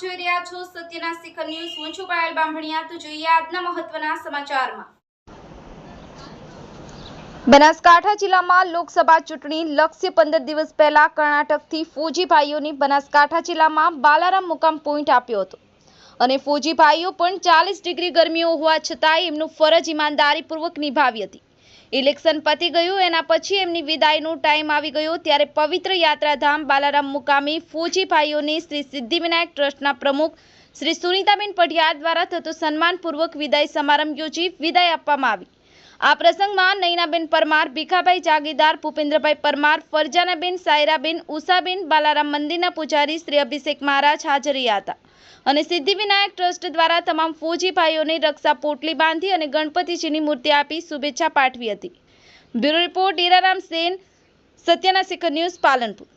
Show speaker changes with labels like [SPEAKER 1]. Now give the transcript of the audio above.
[SPEAKER 1] છો સત્યના શિખર ન્યૂઝ. હું છું પાયલ બાંભણિયા. તો જોઈએ આજના મહત્વના સમાચારમાં. બનાસકાંઠા જિલ્લામાં લોકસભા ચૂંટણી લક્ષ્ય પંદર દિવસ પહેલા કર્ણાટકથી ફોજીભાઈઓની બનાસકાંઠા જિલ્લામાં બાલારામ મુકામ પોઈન્ટ આપ્યો હતો. અને ફોજીભાઈઓ પણ ચાલીસ ડિગ્રી ગરમીઓ હોવા છતાંય એમનું ફરજ ઈમાનદારીપૂર્વક નિભાવી હતી. ઇલેક્શન પતી ગયું. એના પછી એમની વિદાયનો ટાઈમ આવી ગયો. ત્યારે પવિત્ર યાત્રાધામ બાલારામ મુકામી ફૂજીભાઈઓની શ્રી સિદ્ધિવિનાયક ટ્રસ્ટના પ્રમુખ શ્રી સુનીતાબેન પઢિયાર દ્વારા થતો સન્માનપૂર્વક વિદાય સમારંભ યોજી વિદાય આપવામાં આવી. આ પ્રસંગમાં નૈનાબેન પરમાર, ભીખાભાઈ જાગીરદાર ભૂપેન્દ્રભાઈ પરમાર, ફરજાનાબેન, સાયરાબેન, ઉષાબેન, બાલારામ મંદિરના પૂજારી શ્રી અભિષેક મહારાજ હાજર રહ્યા હતા અને સિદ્ધિવિનાયક ટ્રસ્ટ દ્વારા તમામ ફૌજી ભાઈઓને રક્ષા પોટલી બાંધી અને ગણપતિજીની મૂર્તિ આપી શુભેચ્છા પાઠવી હતી. બ્યુરો રિપોર્ટ હીરારામ સેન, સત્યના શિખર ન્યૂઝ પાલનપુર.